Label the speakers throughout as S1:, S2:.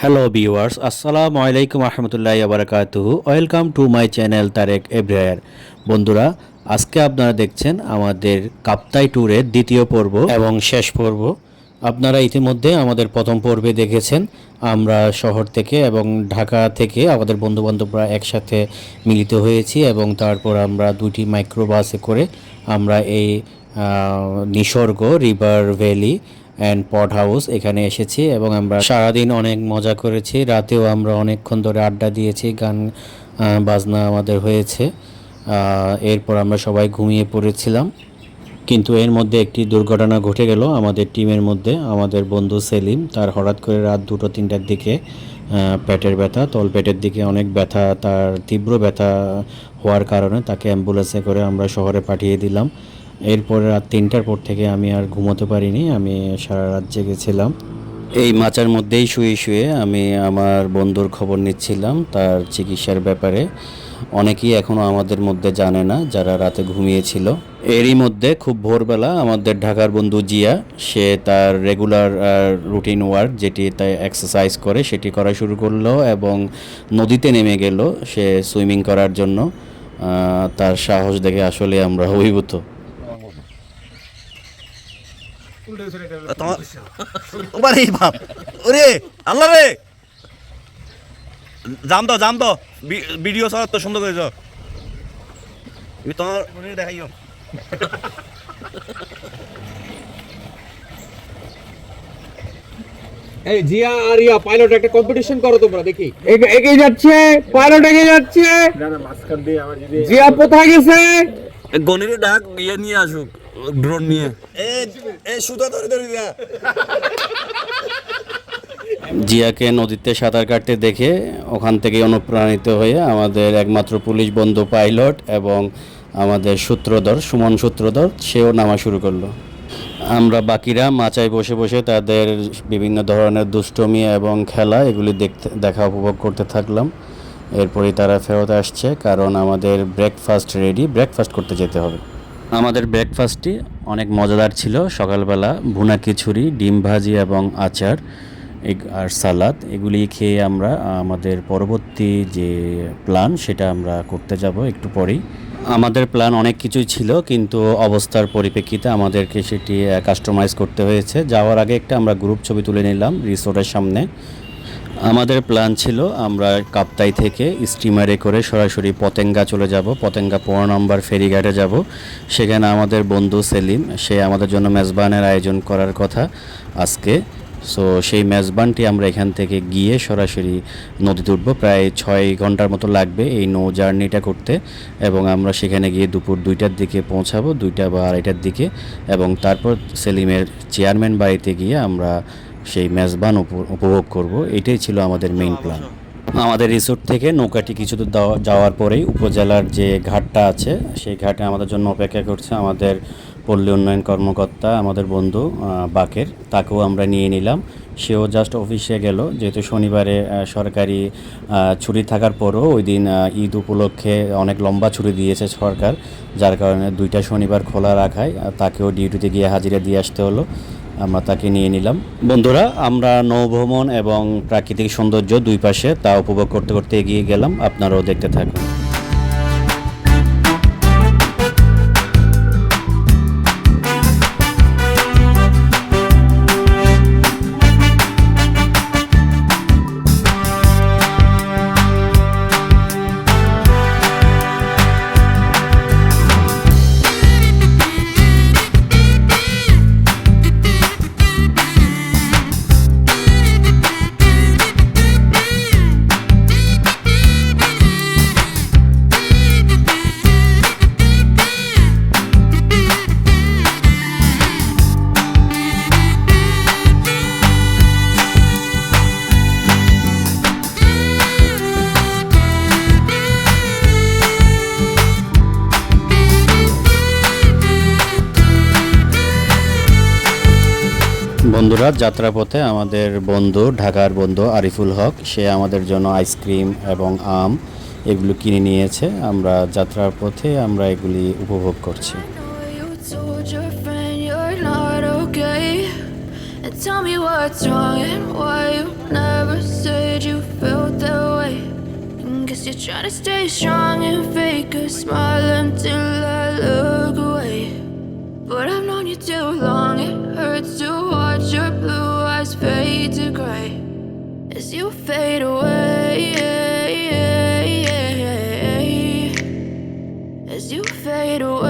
S1: Hello viewers আসসালামু আলাইকুম রহমতুল্লাহ বারাকাতুহু welcome to my channel Tarek এব্রায়ার বন্ধুরা আজকে আপনারা দেখছেন আমাদের কাপ্তাই ট্যুরের দ্বিতীয় পর্ব এবং শেষ পর্ব। আপনারা ইতিমধ্যে আমাদের প্রথম পর্বে দেখেছেন। আমরা শহর থেকে এবং ঢাকা থেকে আমাদের বন্ধুবান্ধবরা একসাথে মিলিত হয়েছি এবং তারপর আমরা দুটি মাইক্রোবাসে করে আমরা এই Nishorgo river valley and pot house এখানে এসেছি এবং আমরা সারাদিন অনেক মজা করেছি। রাতেও আমরা অনেকক্ষণ ধরে আড্ডা দিয়েছি, গান বাজনা আমাদের হয়েছে। এরপর আমরা সবাই ঘুমিয়ে পড়েছিলাম। কিন্তু এর মধ্যে একটি দুর্ঘটনা ঘটে গেল আমাদের টিমের মধ্যে। আমাদের বন্ধু সেলিম, তার হঠাৎ করে রাত দুটো, তিনটার দিকে পেটের ব্যথা তল পেটের দিকে অনেক ব্যথা, তার তীব্র ব্যথা হওয়ার কারণে তাকে অ্যাম্বুলেন্সে করে আমরা শহরে পাঠিয়ে দিলাম। এরপরে রাত তিনটার পর থেকে আমি আর ঘুমোতে পারিনি, আমি সারা রাত জেগেছিলাম। এই মাচার মধ্যেই শুয়ে শুয়ে আমি আমার বন্ধুর খবর নিচ্ছিলাম তার চিকিৎসার ব্যাপারে। অনেকেই এখনও আমাদের মধ্যে জানে না যারা রাতে ঘুমিয়েছিল। এরই মধ্যে খুব ভোরবেলা আমাদের ঢাকার বন্ধু জিয়া, সে তার রেগুলার রুটিন ওয়ার্ক যেটি তাই এক্সারসাইজ করে সেটি করা শুরু করল এবং নদীতে নেমে গেল সে সুইমিং করার জন্য। তার সাহস দেখে আসলে আমরা অভিভূত।
S2: তোমার ওবার এই বাপ। ওরে আল্লাহ রে। যাম তো যাম তো ভিডিও সব তো সুন্দর করেছ তোমার দেখাইও।
S3: এই জিয়া আর ইয়া পাইলট একটা কম্পিটিশন করো তোমরা দেখি। এগ- এগিয়ে যাচ্ছে পাইলট এগিয়ে যাচ্ছে। জিয়া কোথায় গেছে?
S2: গনিরে ডাক ইয়ে নিয়ে আসুক ড্রোন নিয়ে। সুতো ধরে ধরে
S1: জিয়াকে নদীতে সাঁতার কাটতে দেখে ওখান থেকে অনুপ্রাণিত হয়ে আমাদের একমাত্র পুলিশ বন্ধু পাইলট এবং আমাদের সূত্রধর, সুমন সূত্রধর, সেও নামা শুরু করল। আমরা বাকিরা মাচায় বসে বসে তাদের বিভিন্ন ধরনের দুষ্টমি এবং খেলা এগুলি দেখতে, দেখা উপভোগ করতে থাকলাম। এরপরেই তারা ফেরত আসছে কারণ আমাদের ব্রেকফাস্ট রেডি ব্রেকফাস্ট করতে যেতে হবে। আমাদের ব্রেকফাস্টটি অনেক মজাদার ছিল। সকালবেলা ভুনা খিচুড়ি, ডিম ভাজি এবং আচার আর সালাদ এগুলি খেয়ে আমরা, আমাদের পরবর্তী যে প্ল্যান সেটা আমরা করতে যাব একটু পরেই। আমাদের প্ল্যান অনেক কিছুই ছিল, কিন্তু অবস্থার পরিপ্রেক্ষিতে আমাদেরকে সেটি কাস্টমাইজ করতে হয়েছে। যাওয়ার আগে একটা আমরা গ্রুপ ছবি তুলে নিলাম রিসোর্টের সামনে। আমাদের প্ল্যান ছিল আমরা কাপ্তাই থেকে স্টিমারে করে সরাসরি পতেঙ্গা চলে যাব, পতেঙ্গা পনেরো নম্বর ফেরিঘাটে যাব। সেখানে আমাদের বন্ধু সেলিম, সে আমাদের জন্য মেজবানের আয়োজন করার কথা আজকে। সো সেই মেজবানটি আমরা এখান থেকে গিয়ে সরাসরি নদীতে উঠবো প্রায় ছয় ঘণ্টার মতো লাগবে এই নৌ জার্নিটা করতে এবং আমরা সেখানে গিয়ে দুপুর দুইটার দিকে পৌঁছাবো, দুইটা বা আড়াইটার দিকে এবং তারপর সেলিমের চেয়ারম্যান বাড়িতে গিয়ে আমরা সেই মেজবান উপ- উপভোগ করব। এটাই ছিল আমাদের মেইন প্ল্যান আমাদের রিসোর্ট থেকে নৌকাটি কিছু দূর যাওয়ার পরেই উপজেলার যে ঘাটটা আছে, সেই ঘাটে আমাদের জন্য অপেক্ষা করছে আমাদের পল্লী উন্নয়ন কর্মকর্তা, আমাদের বন্ধু বাকের। তাকেও আমরা নিয়ে নিলাম। সেও জাস্ট অফিসে গেল। যেহেতু শনিবারে সরকারি ছুটি থাকার পরও ওই দিন ঈদ উপলক্ষে অনেক লম্বা ছুটি দিয়েছে সরকার। যার কারণে দুইটা শনিবার খোলা রাখায় তাকেও ডিউটিতে গিয়ে হাজিরা দিয়ে আসতে হলো। আমরা তাকে নিয়ে নিলাম। বন্ধুরা, আমরা নৌভ্রমণ এবং প্রাকৃতিক সৌন্দর্য দুই পাশে তা উপভোগ করতে করতে এগিয়ে গেলাম। আপনারাও দেখতে থাকুন। বন্ধুরা যাত্রাপথে আমাদের বন্ধু ঢাকার বন্ধু আরিফুল হক সে আমাদের জন্য আইসক্রিম এবং আম এগুলো কিনে নিয়েছে আমরা যাত্রার পথে আমরা এগুলি উপভোগ করছি
S4: But I've known you too long, it hurts to watch. To gray as you fade away. As you fade away.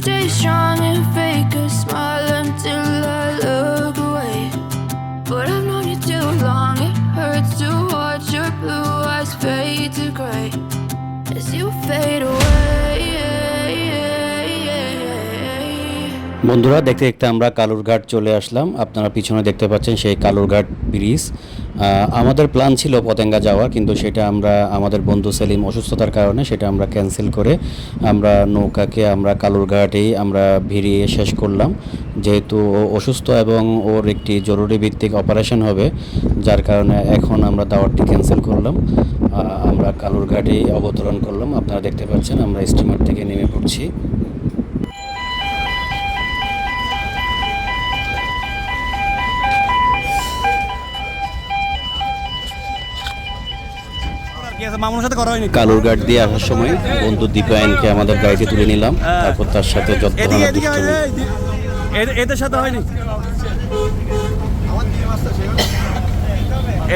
S4: stay strong and fake a smile
S1: বন্ধুরা, দেখতে দেখতে আমরা কালুরঘাট চলে আসলাম। আপনারা পিছনে দেখতে পাচ্ছেন সেই কালুরঘাট ব্রিজ। আমাদের প্ল্যান ছিল পতেঙ্গা যাওয়া কিন্তু সেটা আমরা, আমাদের বন্ধু সেলিম অসুস্থতার কারণে সেটা আমরা ক্যান্সেল করে আমরা নৌকাকে আমরা কালুরঘাটেই আমরা ভিড়িয়ে শেষ করলাম। যেহেতু ও অসুস্থ এবং ওর একটি জরুরি ভিত্তিক অপারেশন হবে, যার কারণে এখন আমরা দাওয়াতটি ক্যান্সেল করলাম। আমরা কালুরঘাটেই অবতরণ করলাম। আপনারা দেখতে পাচ্ছেন, আমরা স্টিমার থেকে নেমে পড়ছি।
S2: মামুনের সাথে করা হয়নি।
S1: কালুরঘাট দিয়ে আসার সময় বন্ধু দীপায়নকে আমাদের গাড়িতে তুলে নিলাম তারপর তার সাথে যত ধরনের
S2: এদের সাথে হয়নি।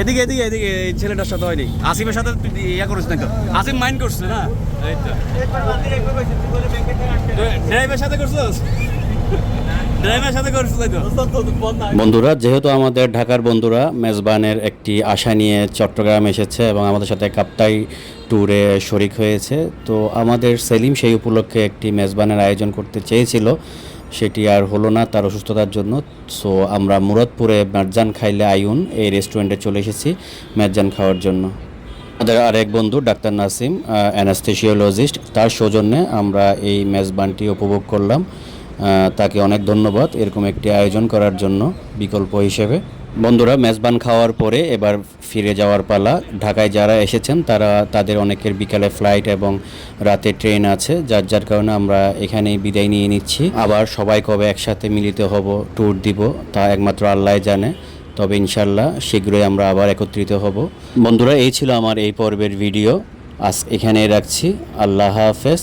S2: এদিকে এদিকে এদিকে এই ছেলেটার সাথে হয়নি। আসিমের সাথে ইয়া করিস না? আসিম মাইন্ড করছে না? ড্রাইভের সাথে করছিস?
S1: বন্ধুরা, যেহেতু আমাদের ঢাকার বন্ধুরা মেজবানের একটি আশা নিয়ে চট্টগ্রাম এসেছে এবং আমাদের সাথে কাপ্তাই ট্যুরে শরিক হয়েছে, তো আমাদের সেলিম সেই উপলক্ষে একটি মেজবানের আয়োজন করতে চেয়েছিল। সেটি আর হলো না তার অসুস্থতার জন্য। সো আমরা মুরাদপুরে মেরজান খাইলে আয়ুন এই রেস্টুরেন্টে চলে এসেছি মেরজান খাওয়ার জন্য। আমাদের আরেক বন্ধু, ডাক্তার নাসিম অ্যানাস্থেসিওলজিস্ট তার সৌজন্যে আমরা এই মেজবানটি উপভোগ করলাম। তাকে অনেক ধন্যবাদ। এরকম একটি আয়োজন করার জন্য বিকল্প হিসেবে। বন্ধুরা, মেজবান খাওয়ার পরে এবার ফিরে যাওয়ার পালা। ঢাকায় যারা এসেছেন, তারা তাদের অনেকের বিকালে ফ্লাইট এবং রাতে ট্রেন আছে। যার যার কারণে আমরা এখানেই বিদায় নিয়ে নিচ্ছি। আবার সবাই কবে একসাথে মিলিত হব ট্যুর দিব, তা একমাত্র আল্লাহ জানে। তবে ইনশাল্লাহ শীঘ্রই আমরা আবার একত্রিত হব। বন্ধুরা, এই ছিল আমার এই পর্বের ভিডিও আজ এখানেই রাখছি। আল্লাহ হাফেজ।